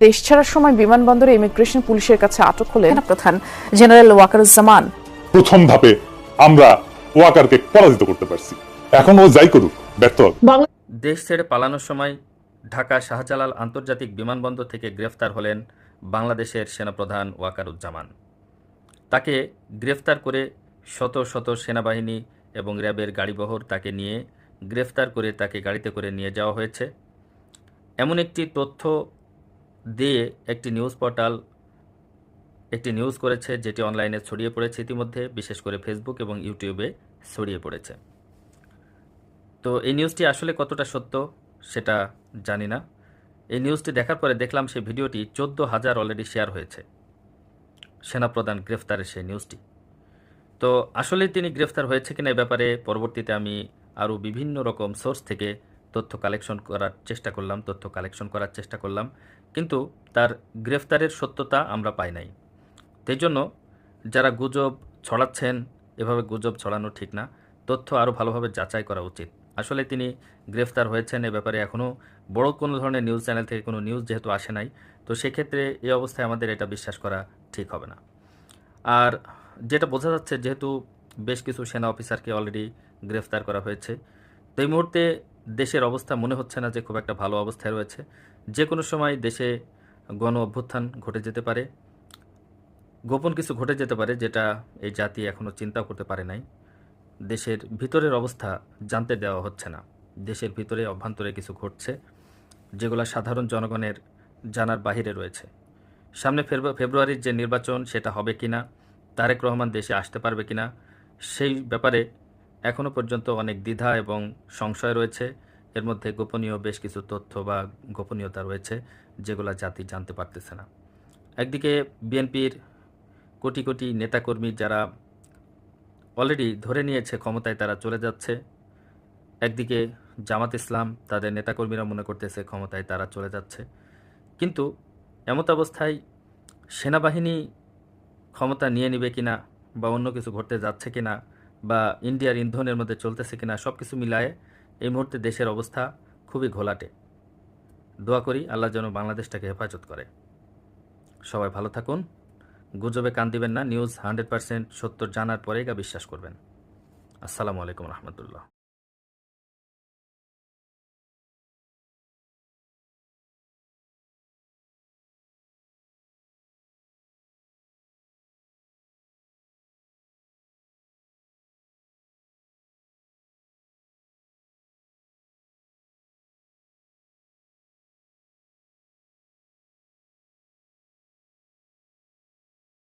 দেশ ছাড়ার সময় বিমানবন্দরে ইমিগ্রেশন পুলিশের কাছে আটক হলেন প্রধান জেনারেল ওয়াকারুজ্জামান। প্রথম ধাপে আমরা ওয়াকারকে পরাজিত করতে পারছি। এখন ও যাই করুক ব্যর্থ। দেশ ছেড়ে পালানোর সময় ঢাকা শাহজালাল আন্তর্জাতিক বিমানবন্দর থেকে গ্রেফতার হলেন বাংলাদেশের সেনাপ্রধান ওয়াকারুজ্জামান। তাকে গ্রেফতার করে শত শত সেনাবাহিনী এবং র্যাবের গাড়িবহর তাকে নিয়ে গ্রেফতার করে তাকে গাড়িতে করে নিয়ে যাওয়া হয়েছে। এমন একটি তথ্য দিয়ে একটি নিউজ পোর্টাল একটি নিউজ করেছে যেটি অনলাইনে ছড়িয়ে পড়েছে ইতিমধ্যে, বিশেষ করে ফেসবুক এবং ইউটিউবে ছড়িয়ে পড়েছে। তো এই নিউজটি আসলে কতটা সত্য সেটা জানি না। এই নিউজটি দেখার পরে দেখলাম সেই ভিডিওটি চোদ্দ হাজার অলরেডি শেয়ার হয়েছে। সেনাপ্রধান গ্রেফতারের সেই নিউজটি তো আসলে তিনি গ্রেফতার হয়েছে কিনা এ ব্যাপারে পরবর্তীতে আমি আরও বিভিন্ন রকম সোর্স থেকে তথ্য কালেকশন করার চেষ্টা করলাম, তথ্য কালেকশন করার চেষ্টা করলাম, কিন্তু তার গ্রেফতারের সত্যতা আমরা পাই নাই। সেই জন্য যারা গুজব ছড়াচ্ছেন, এভাবে গুজব ছড়ানো ঠিক না। তথ্য আরও ভালোভাবে যাচাই করা উচিত। আসলে তিনি গ্রেফতার হয়েছেন এ ব্যাপারে এখনও বড় কোনো ধরনের নিউজ চ্যানেল থেকে কোনো নিউজ যেহেতু আসে নাই, তো সেক্ষেত্রে এই অবস্থায় আমাদের এটা বিশ্বাস করা ঠিক হবে না। আর যেটা বোঝা যাচ্ছে, যেহেতু বেশ কিছু সেনা অফিসারকে অলরেডি গ্রেফতার করা হয়েছে, তো এই মুহূর্তে দেশের অবস্থা মনে হচ্ছে না যে খুব একটা ভালো অবস্থায় রয়েছে। যে কোনো সময় দেশে গণ অভ্যুত্থান ঘটে যেতে পারে। গোপন কিছু ঘটে যেতে পারে যেটা এই জাতি এখনও চিন্তা করতে পারে নাই। দেশের ভিতরের অবস্থা জানতে দেওয়া হচ্ছে না। দেশের ভিতরে অভ্যন্তরে কিছু ঘটছে যেগুলো সাধারণ জনগণের জানার বাহিরে রয়েছে। সামনে ফেব্রু- ফেব্রুয়ারির যে নির্বাচন সেটা হবে কিনা, তারেক রহমান দেশে আসতে পারবে কিনা, সেই ব্যাপারে এখনও পর্যন্ত অনেক দ্বিধা এবং সংশয় রয়েছে। এর মধ্যে গোপনীয় বেশ কিছু তথ্য বা গোপনীয়তা রয়েছে যেগুলো জাতি জানতে পারতেছে না। একদিকে বিএনপির কোটি কোটি নেতাকর্মী যারা অলরেডি ধরে নিয়েছে ক্ষমতায় তারা চলে যাচ্ছে। একদিকে জামাত ইসলাম তাদের নেতাকর্মীরা মনে করতেছে ক্ষমতায় তারা চলে যাচ্ছে। কিন্তু এমত অবস্থায় সেনাবাহিনী ক্ষমতা নিয়ে নেবে কিনা বা অন্য কিছু ঘটতে যাচ্ছে কিনা বা ইন্ডিয়ার ইন্ধনের মধ্যে চলতেছে কিনা সব কিছু মিলায়ে এই মুহূর্তে দেশের অবস্থা খুবই ঘোলাটে। দোয়া করি আল্লাহ যেন বাংলাদেশটাকে হেফাজত করে। সবাই ভালো থাকুন। গুজবে কান দিবেন না। নিউজ হান্ড্রেড পার্সেন্ট সত্তর জানার পরেই গা বিশ্বাস করবেন। আসসালামু আলাইকুম রহমতুল্লাহ।